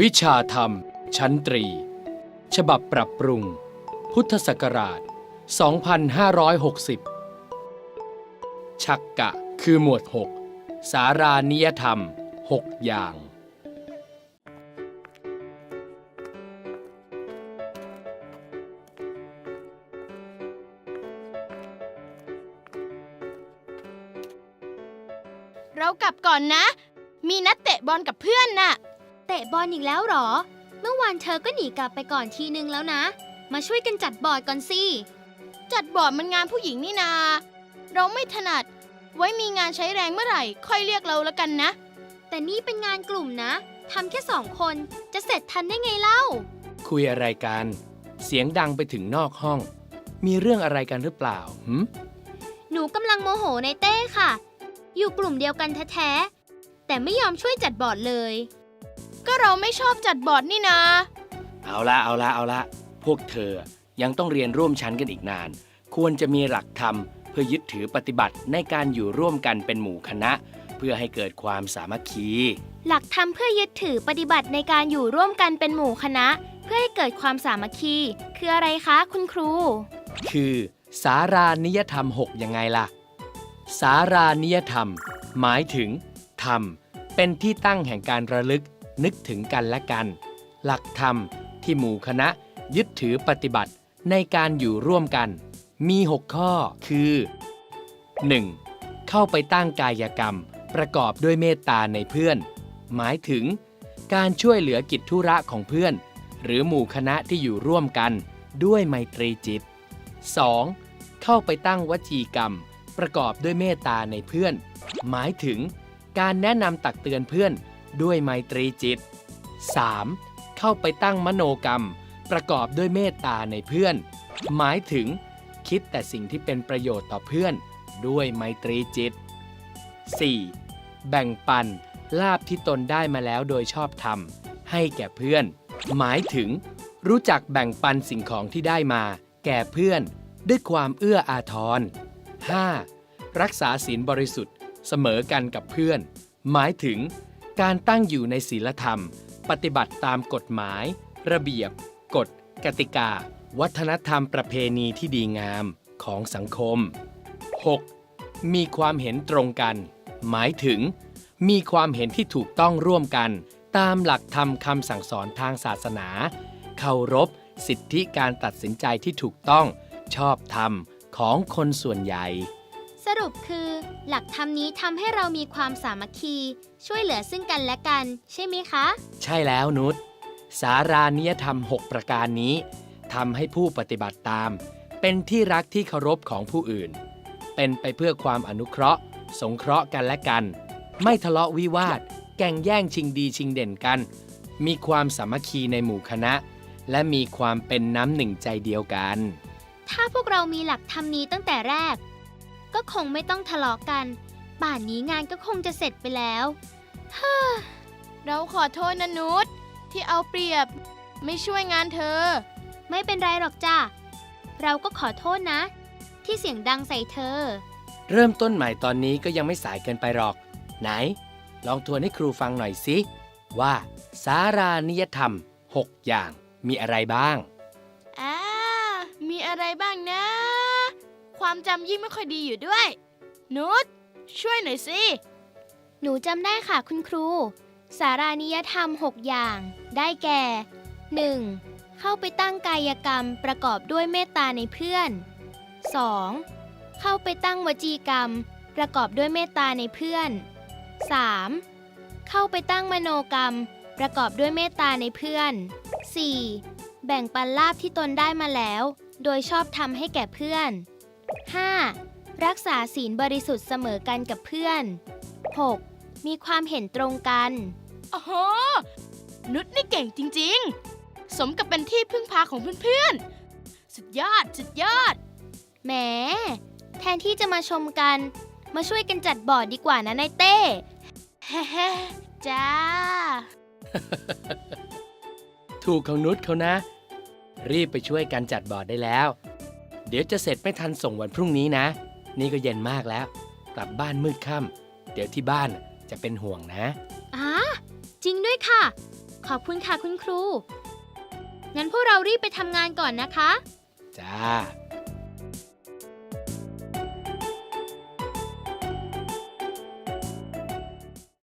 วิชาธรรม ชั้นตรี ฉบับปรับปรุง พุทธศักราช 2560 ชักกะคือหมวด 6 สารานิยธรรม 6 อย่าง เรากลับก่อนนะ มีนัดเตะบอลกับเพื่อนน่ะ ตะบอลอีกแล้วเหรอ เมื่อวานเธอก็หนีกลับไปก่อนทีนึงแล้วนะ มาช่วยกันจัดบอร์ดก่อนสิ จัดบอร์ดมันงานผู้หญิงนี่นา เราไม่ถนัด ไว้มีงานใช้แรงเมื่อไหร่ ค่อยเรียกเราแล้วกันนะ แต่นี่เป็นงานกลุ่มนะ ทำแค่สองคน จะเสร็จทันได้ไงเล่า คุยอะไรกัน เสียงดังไปถึงนอกห้อง มีเรื่องอะไรกันหรือเปล่าหืมหนูกำลังโมโหในเต้ค่ะ อยู่กลุ่มเดียวกันแท้ๆแต่ไม่ยอมช่วยจัดบอร์ดเลย ก็เราไม่ชอบจัดบอร์ดนี่นาเอาละเอาละเอาละพวกเธอยังต้องเรียนร่วมชั้นกันอีกนาน ควรจะมีหลักธรรม เพื่อยึดถือปฏิบัติในการอยู่ร่วมกันเป็นหมู่คณะ เพื่อให้เกิดความสามัคคี หลักธรรมเพื่อยึดถือปฏิบัติในการอยู่ร่วมกันเป็นหมู่คณะ เพื่อให้เกิดความสามัคคี คืออะไรคะคุณครู คือสารานิยธรรม 6 ยังไงล่ะ สารานิยธรรม หมายถึง ธรรม เป็นที่ตั้งแห่งการระลึก นึกถึงกันและกัน หลักธรรมที่หมู่คณะยึดถือปฏิบัติในการอยู่ร่วมกัน มี 6 ข้อคือ 1. เข้าไปตั้งกายกรรม ประกอบด้วยเมตตาในเพื่อน หมายถึง การช่วยเหลือกิจธุระของเพื่อน หรือหมู่คณะที่อยู่ร่วมกันด้วยไมตรีจิต 2. เข้าไปตั้งวจีกรรม ประกอบด้วยเมตตาในเพื่อน หมายถึง การแนะนำตักเตือนเพื่อน ด้วยไมตรีจิต 3. เข้าไปตั้งมโนกรรม ประกอบด้วยเมตตาในเพื่อน หมายถึง คิดแต่สิ่งที่เป็นประโยชน์ต่อเพื่อน ด้วยไมตรีจิต 4. แบ่งปันลาบที่ตนได้มาแล้วโดยชอบธรรม ให้แก่เพื่อน หมายถึง รู้จักแบ่งปันสิ่งของที่ได้มา แก่เพื่อน ด้วยความเอื้ออาทร 5. รักษาศีลบริสุทธิ์เสมอกันกับเพื่อน หมายถึง การตั้งอยู่ในศีลธรรม ปฏิบัติตามกฎหมาย ระเบียบ กฎ กติกา วัฒนธรรมประเพณีที่ดีงามของสังคม 6. มีความเห็นตรงกัน หมายถึง มีความเห็นที่ถูกต้องร่วมกัน ตามหลักธรรมคำสั่งสอนทางศาสนา เคารพ สิทธิการตัดสินใจที่ถูกต้อง ชอบธรรมของคนส่วนใหญ่ สรุปคือ หลักธรรมนี้ทำให้เรามีความสามัคคี ช่วยเหลือซึ่งกันและกัน ใช่ไหมคะ ใช่แล้วนุชสารานิยธรรม 6 ประการนี้ทำให้ผู้ปฏิบัติตาม เป็นที่รักที่เคารพของผู้อื่น เป็นไปเพื่อความอนุเคราะห์ สงเคราะห์กันและกัน ไม่ทะเลาะวิวาท แก่งแย่งชิงดีชิงเด่นกัน มีความสามัคคีในหมู่คณะ และมีความเป็นน้ำหนึ่งใจเดียวกัน ถ้าพวกเรามีหลักธรรมนี้ตั้งแต่แรก ก็คงไม่ต้องทะเลาะกัน ป่านนี้งานก็คงจะเสร็จไปแล้วเราขอโทษนะนุชที่เอาเปรียบ ไม่ช่วยงานเธอ ไม่เป็นไรหรอกจ้ะเราก็ขอโทษนะ ที่เสียงดังใส่เธอ เริ่มต้นใหม่ตอนนี้ก็ยังไม่สายเกินไปหรอก ไหน ลองทวนให้ครูฟังหน่อยสิว่า สารานิยธรรม 6 อย่างมีอะไรบ้าง อ่า มีอะไรบ้างนะ ความจำยิ่งไม่ค่อยดีอยู่ด้วย นุชช่วยหน่อยสิ หนูจำได้ค่ะคุณครู สารานิยธรรม 6 อย่าง ได้แก่ 1. เข้าไปตั้งกายกรรมประกอบด้วยเมตตาในเพื่อน 2. เข้าไปตั้งวจีกรรม ประกอบด้วยเมตตาในเพื่อน 3. เข้าไปตั้งมโนกรรม ประกอบด้วยเมตตาในเพื่อน 4. แบ่งปันลาบที่ตนได้มาแล้ว โดยชอบทำให้แก่เพื่อน 5. รักษาศีลบริสุทธิ์เสมอกันกับเพื่อน 6. มีความเห็นตรงกัน โอ้โห นุชนี่เก่งจริง ๆ สมกับเป็นที่พึ่งพาของเพื่อนๆ สุดยอด สุดยอด แหม แทนที่จะมาชมกัน มาช่วยกันจัดบอร์ดดีกว่านะนายเต้เฮ้ๆจ้า ถูกของนุชเขานะ รีบไปช่วยกันจัดบอร์ดได้แล้ว เดี๋ยวจะเสร็จไม่ทันส่งวันพรุ่งนี้นะ นี่ก็เย็นมากแล้ว กลับบ้านมืดค่ำเดี๋ยวที่บ้านจะเป็นห่วงนะอ่าจริงด้วยค่ะ ขอบคุณค่ะคุณครู งั้นพวกเรารีบไปทำงานก่อนนะคะ จ้า